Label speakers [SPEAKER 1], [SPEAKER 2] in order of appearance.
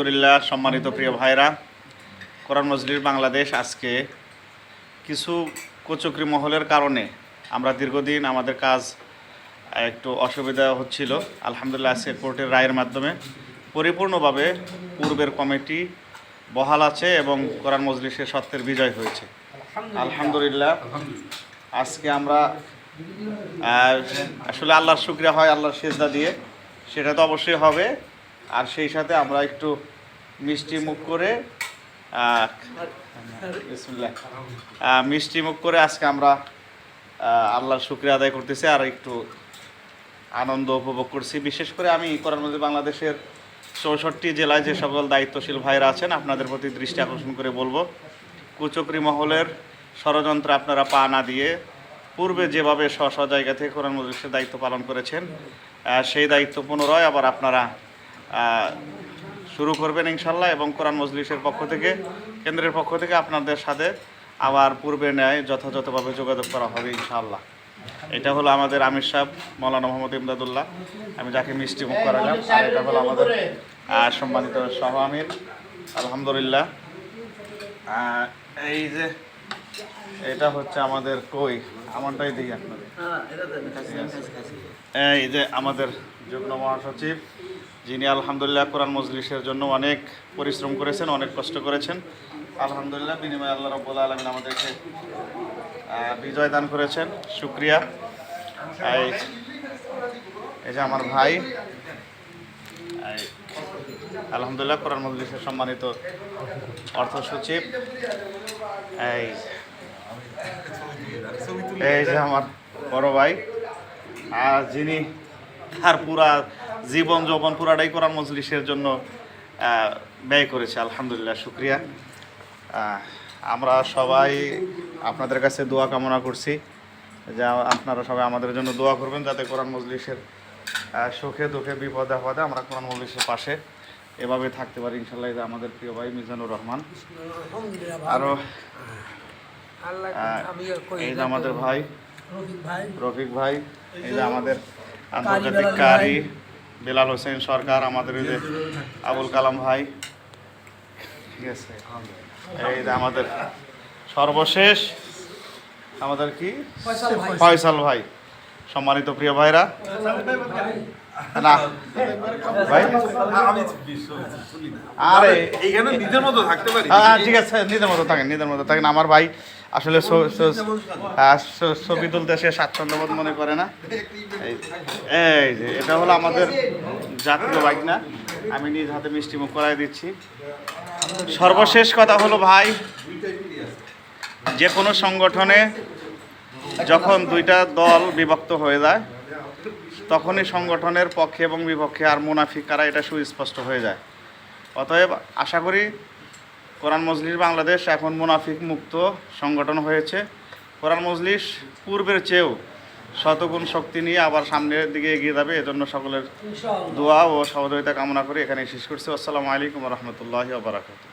[SPEAKER 1] আলহামদুলিল্লাহ সম্মানিত প্রিয় ভাইরা কোরআন মজলির বাংলাদেশ আজকে কিছু কোচকরি মহলের কারণে আমরা দীর্ঘদিন আমাদের কাজ একটু অসুবিধা হচ্ছিল। আলহামদুলিল্লাহ আজকে কোর্টের রায়ের মাধ্যমে পরিপূর্ণভাবে পূর্বের কমিটি বহাল আছে এবং কোরআন মজলিসের সত্যের বিজয় হয়েছে। আলহামদুলিল্লাহ। আজকে আমরা আসলে আল্লাহর শুক্রিয়া হয় আল্লাহর সেজদা দিয়ে। সেটা তো অবশ্যই হবে। আর সেই সাথে আমরা একটু মিষ্টি মুখ করে মিষ্টি মুখ করে আজকে আমরা আল্লাহর শুক্রিয়া আদায় করতেছি আর একটু আনন্দ উপভোগ করছি। বিশেষ করে আমি কোরআন মজিদ বাংলাদেশের চৌষট্টি জেলায় যে সকল দায়িত্বশীল ভাইরা আছেন, আপনাদের প্রতি দৃষ্টি আকর্ষণ করে বলব, কুচক্রি মহলের ষড়যন্ত্র আপনারা পা না দিয়ে পূর্বে যেভাবে স্ব স্ব জায়গা থেকে কোরআন মজলিসের দায়িত্ব পালন করেছেন সেই দায়িত্ব পুনরায় আবার আপনারা শুরু করবেন ইনশাল্লাহ এবং কোরআন মজলিসের পক্ষ থেকে কেন্দ্রের পক্ষ থেকে আপনাদের সাথে আবার পূর্বে ন্যায় যথাযথভাবে যোগাযোগ করা হবে ইনশাল্লাহ এটা হলো আমাদের আমির সাহেব মৌলানা মোহাম্মদ ইমদাদুল্লাহ। আমি যাকে মিষ্টি মুখ করালাম আর এটা হলো আমাদের সম্মানিত সহ আমির। আলহামদুলিল্লাহ। এই যে এটা হচ্ছে আমাদের কই? আমারটাই দিই আপনাদের। এই যে আমাদের যুগ্ম মহাসচিব যিনি আলহামদুলিল্লাহ কোরআন মজলিসের জন্য অনেক পরিশ্রম করেছেন, অনেক কষ্ট করেছেন। আলহামদুলিল্লাহ, বিনিময় আল্লাহ রব্বুল আলমিন আমাদেরকে বিজয় দান করেছেন। শুক্রিয়া। এই যে আমার ভাই আলহামদুলিল্লাহ কোরআন মজলিসের সম্মানিত অর্থ সচিব। এই এই যে আমার বড় ভাই, আর যিনি তার পুরা জীবন যৌবন পুরাটাই কোরআন মজলিসের জন্য ব্যয় করেছে। আলহামদুলিল্লাহ শুক্রিয়া। আমরা সবাই আপনাদের কাছে দোয়া কামনা করছি। যে আপনারা সবাই আমাদের জন্য দোয়া করবেন যাতে কোরআন মজলিসের সুখে দুঃখে বিপদে আপদে আমরা কোরআন মজলিসের পাশে এভাবে থাকতে পারি। ইনশাল্লাহ যে আমাদের প্রিয় ভাই মিজানুর রহমান। আরও এই যে আমাদের ভাই
[SPEAKER 2] রফিক ভাই।
[SPEAKER 1] রফিক ভাই এই যে আমাদের আন্তর্জাতিক কারি বেলাল হোসেন সরকার আমাদের এই যে আবুল কালাম ভাই। ঠিক আছে এই যে আমাদের সর্বশেষ আমাদের কি?
[SPEAKER 2] ফয়সাল ভাই।
[SPEAKER 1] সম্মানিত প্রিয় ভাইরা। না ভাই। আরে
[SPEAKER 3] এইখানে নিজের মতো থাকতে পারি।
[SPEAKER 1] হ্যাঁ ঠিক আছে নিজের মতো থাকেন নিজের মতো থাকেন। আমার ভাই আসলে ছ- ছবি তুলতে সে স্বাচ্ছন্দ্যবোধ মনে করে না। এই যে, এটা হলো আমাদের জাতীয় বাইক না আমি নিজ হাতে মিষ্টি মুখ করাই দিচ্ছি। সর্বশেষ কথা হলো ভাই যে কোনো সংগঠনে যখন দুইটা দল বিভক্ত হয়ে যায়, তখনই সংগঠনের পক্ষে এবং বিপক্ষে আর মুনাফিক কারা, এটা সুস্পষ্ট হয়ে যায়। অতএব আশা করি কোরআন মজলিস বাংলাদেশ এখন মুনাফিক মুক্ত সংগঠন হয়েছে। কোরআন মজলিস পূর্বের চেয়েও শতগুণ শক্তি নিয়ে আবার সামনের দিকে এগিয়ে যাবে এজন্য সকলের দোয়া ও সহযোগিতা কামনা করে এখানে শেষ করছি। আসসালামু আলাইকুম রহমতুল্লাহ বারাকাত